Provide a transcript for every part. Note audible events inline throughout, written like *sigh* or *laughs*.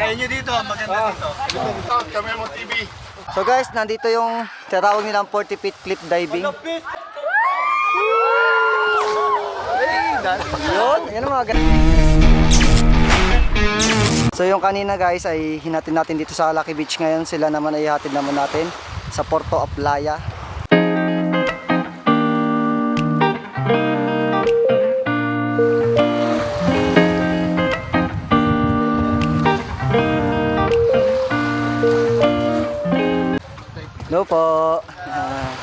Try nyo dito, maganda dito. Kami mo TV. So guys, nandito yung tinatawag nilang 40 feet cliff diving. Yun, yan ang mga So yung kanina guys ay hinatid natin dito sa Lucky Beach ngayon. Sila naman ay hatid naman natin sa Porto Aplaya. Hello po. Ah,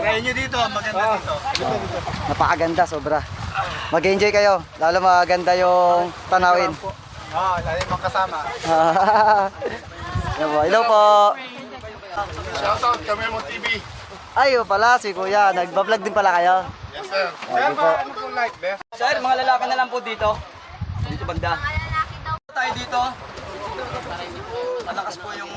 Try nyo dito, maganda dito. napakaganda sobra. Mag-enjoy kayo. Lalo maganda yung tanawin. Oo, lalo yung mga kasama. *laughs* Hello po. Hello po. Shoutout kami mo TV. Ayo pala si Kuya. Nagbablog din pala kayo. Yes sir. Okay po. Ano pong like, be? Sir, mga lalaki na lang po dito. Dito banda. Tayo dito. Malakas po yung...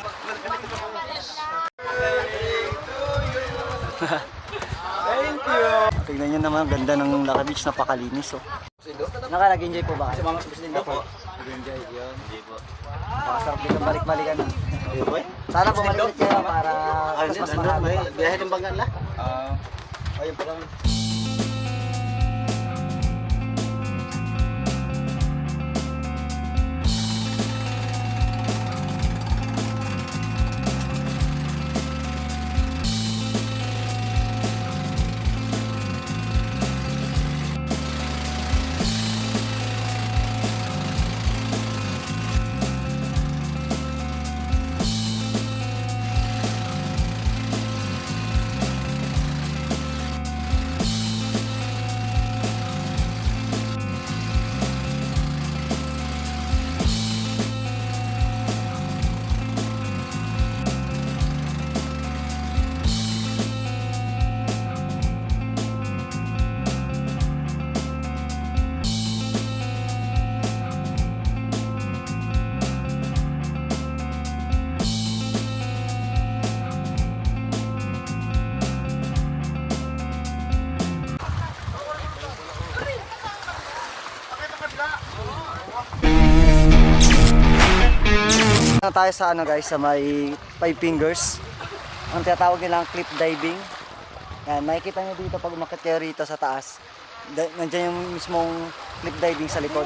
Thank you. Tignan nyo naman, ganda ng Lucky Beach, napakalinis oh. Naka-enjoy po ba kayo? Mga Muslindo po. Nag-enjoy yun. Hindi po. Napakasarap dito balik-balikan. Sana bumalik ulit kayo para mas mas marami. Biyahe ng bagan la? Ah. ayun pa lang. Na tayo sa ano guys, sa may five fingers. Ang tinatawag nilang cliff diving. Yan, makikita nyo dito pag umakit kayo rito sa taas. Da- Nandiyan yung mismong cliff diving sa likod.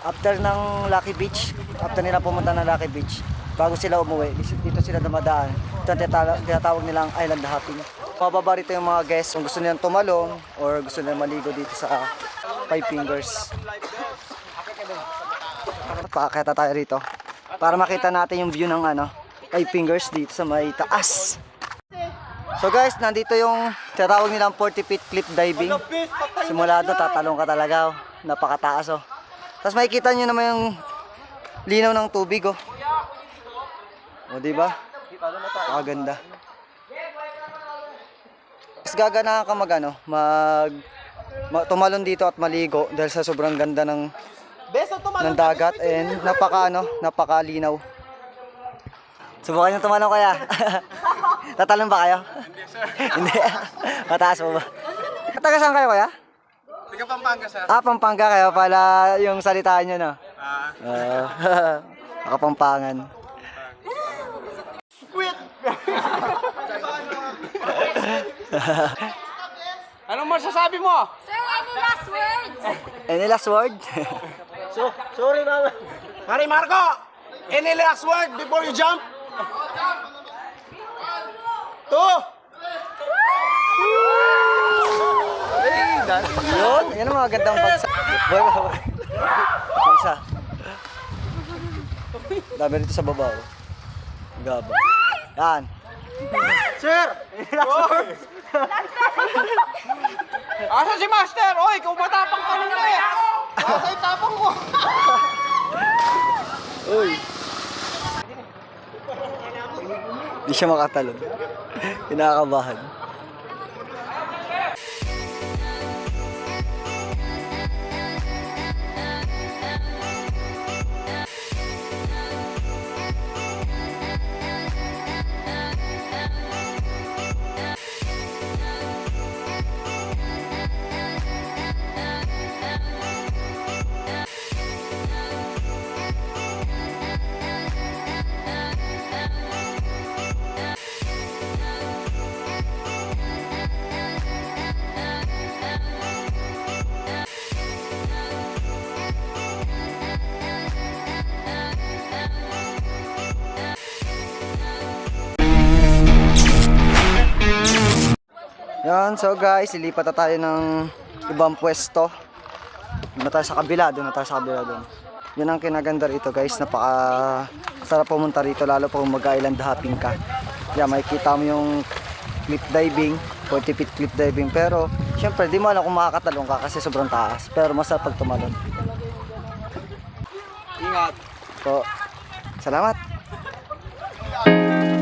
After ng Lucky Beach, after nila pumunta ng Lucky Beach, bago sila umuwi, dito sila dumadaan. Ito ang tinatawag, nilang island hopping. Pababa rito yung mga guests kung gusto nilang tumalon or gusto nilang maligo dito sa Five Fingers. Paakita tayo rito para makita natin yung view ng ano, Five Fingers dito sa may taas. So guys, nandito yung tinatawag nilang 40 feet cliff diving. Simula doon, tatalong ka talaga. Oh. Napakataas oh. Tapos makikita nyo naman yung linaw ng tubig oh. O di ba? Napakaganda. Mas gagana ka mag ano, mag ma- tumalon dito at maligo dahil sa sobrang ganda ng ng dagat and napaka ano, napakalinaw. Subukan niyo tumalon kaya. *laughs* Tatalon ba kayo? Hindi, sir. *laughs* Hindi. Mataas mo ba? Taga saan kayo kaya? Tiga Pampanga, sir. Ah, Pampanga kayo pala yung salitaan nyo, no? Ah. *laughs* Uh, Nakapampangan. Anong masasabi mo? Sir, any last words? Any last word? So, sorry mama. Pare Marco, any last word before you jump? Two. Yun, yan ang mga gandang bagsak. Boy, boy, boy. Isa. Dami rito sa baba, oh. Gaba. Yan. Sir! Asa si Master? Oy, ikaw matapang ka nung eh! Yung tapang mo? *laughs* Uy. Hindi siya makatalon. *laughs* Kinakabahan. Yan, so guys, ilipat na tayo ng ibang pwesto. Doon na tayo sa kabila, doon na tayo sa kabila doon. Yan ang kinaganda rito guys, napaka sarap pumunta rito lalo kung mag-island hopping ka. Yan, makikita mo yung cliff diving, 40 feet cliff diving. Pero, syempre, di mo alam kung makakatalong ka kasi sobrang taas. Pero masarap pag tumalon. Ingat. Po. Salamat. So,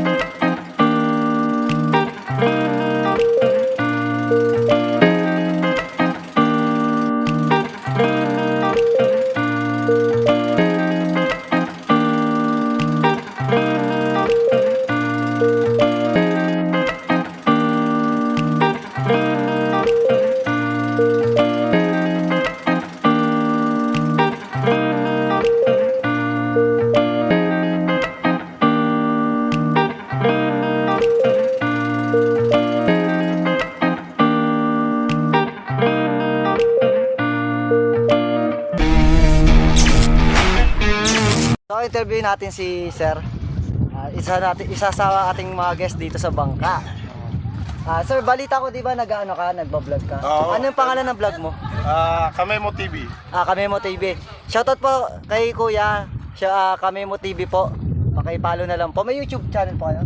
interview natin si Sir. Ah, isa natin isa sa ating mga guest dito sa bangka. Ah, sir, balita ko 'di ba nag-ano ka, nagba-vlog ka? Oo. Ano yung pangalan ng vlog mo? Ah, Kamemo TV. Ah, Kamemo TV. Shoutout po kay Kuya, siya ah, Kamemo TV po. Paki-follow na lang po. May YouTube channel po kayo?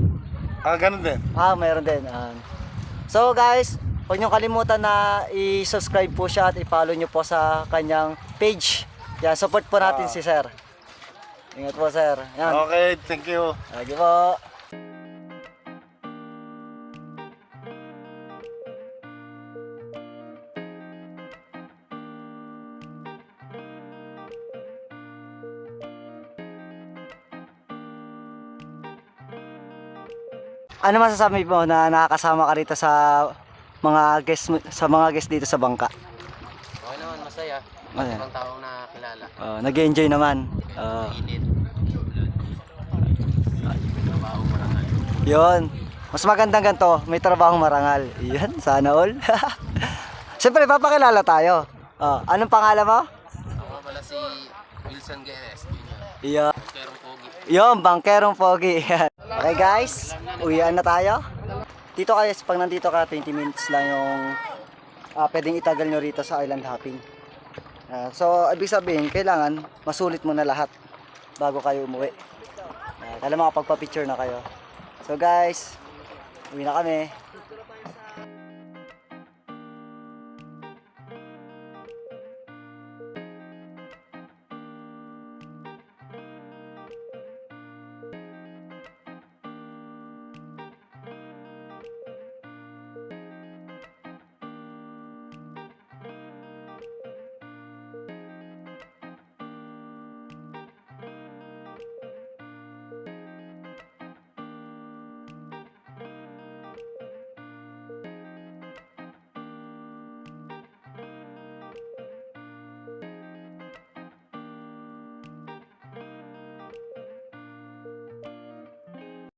Ah, ganun din. Ah, mayroon din. Ah. So guys, huwag niyo kalimutan na i-subscribe po siya at i-follow niyo po sa kanyang page. Yan, support po natin Ah. si Sir. Ingat po, Sir. Yan. Okay, thank you. Lagi po. Ano masasabi mo na nakakasama ka rito sa mga guest sa mga guest dito sa bangka? Masaya. Masaya. Ibang taong nakakilala. Uh, nag-enjoy naman. Init. Yun. Mas magandang ganito, may trabahong marangal. Yan, sana all. *laughs* Siyempre, papakilala tayo. Oh, anong pangalan mo? Ako pala si Wilson Guerres. Jr. Yan. Kerong Pogi. Yung bangkerong pogi. *laughs* okay guys, uwian na tayo. Dito kayo, pag nandito ka, 20 minutes lang yung ah, pwedeng itagal nyo rito sa island hopping. Ah, so, ibig sabihin, kailangan masulit mo na lahat bago kayo umuwi. Uh, kailangan makapagpa-picture na kayo. So guys, uwi na kami.